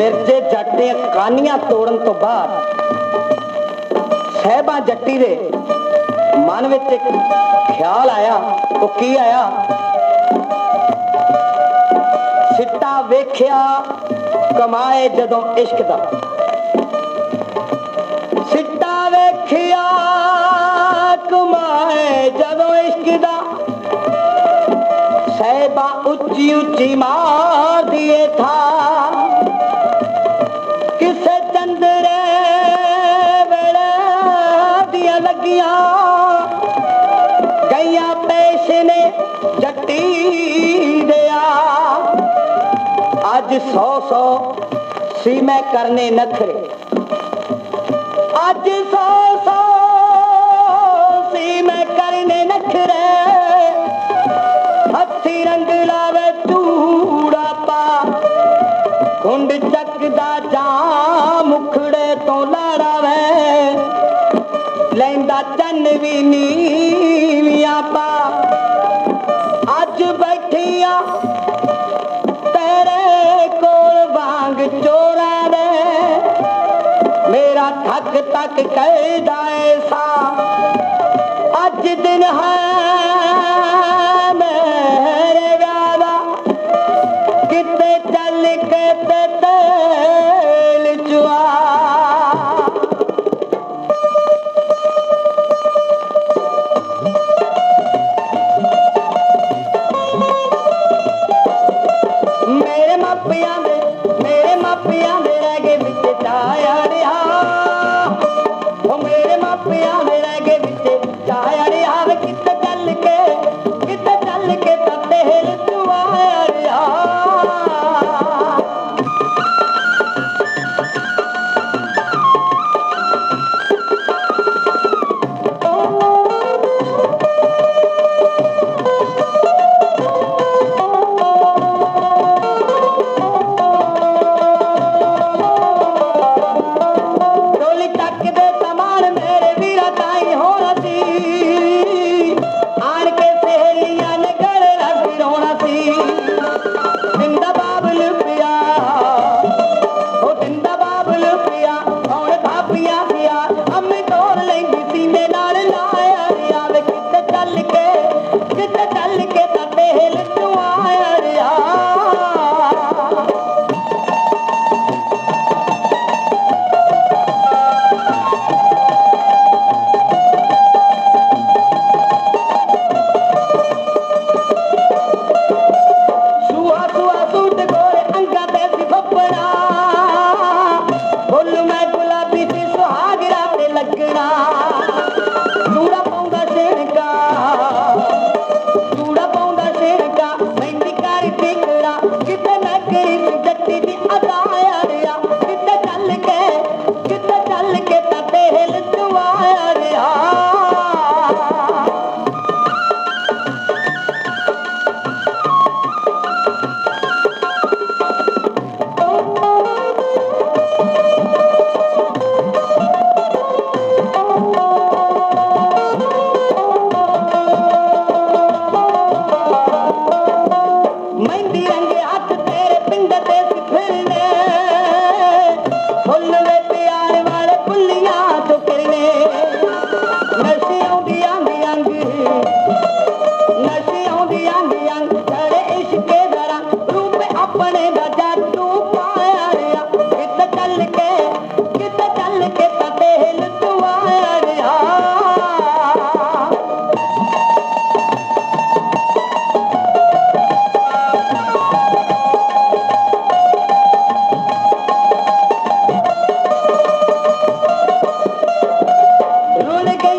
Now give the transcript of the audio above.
ਦੀਆਂ ਕਾਨੀਆਂ ਤੋੜਨ ਤੋਂ ਬਾਅਦ ਸਹਿਬਾ ਜੱਟੀ ਦੇ ਮਨ ਵਿੱਚ ਇੱਕ ਖਿਆਲ ਆਇਆ, ਉਹ ਕੀ ਆਇਆ? ਸਿੱਟਾ ਵੇਖਿਆ, ਕਮਾਏ ਜਦੋਂ ਇਸ਼ਕ ਦਾ। ਸਿੱਟਾ ਵੇਖਿਆ, ਕਮਾਏ ਜਦੋਂ ਇਸ਼ਕ ਦਾ। ਸਹਿਬਾ ਉੱਚੀ ਉੱਚੀ ਮਾਰਦੀ ਏ ਥਾ। ਕਿਸੇ ਚੰਦਰੇ ਵੇਲੇ ਦੀਆਂ ਲੱਗੀਆਂ, ਗਈਆਂ ਪੇਸ਼ ਨੇ ਜੱਟੀ ਦਿਆ। ਅੱਜ ਸੌ ਸੌ ਸੀ ਮੈਂ ਕਰਨੇ ਨਖਰੇ। ਅੱਜ ਸੌ ਸੌ ਸੀ ਮੈਂ ਕਰਨੇ ਨਖਰੇ। ਹੱਥੀ ਰੰਗ ਲਾਵੇ ਚੂੜਾ ਪਾ ਕੁੰਡ ਚੱਕਦਾ ਜਾਂ ਮੁਖੜੇ ਤੋਂ ਲਾੜਾਵੇ। ਲੈਂਦਾ ਚੰਨ ਵੀ ਨੀਵੀਆਂ ਪਾ ਅੱਜ ਬੈਠੀਆਂ ਤੇਰੇ ਕੋਲ ਵਾਂਗ ਚੋਰਾ ਦੇ ਮੇਰਾ ਥੱਕ ਤੱਕ ਕਹਿਦਾ ਐਸਾ ਅੱਜ ਦਿਨ ਹੈ ਪਿਆ ਮੇਰਾ ਕੇ ਵਿੱਚ ਚਾਇਆ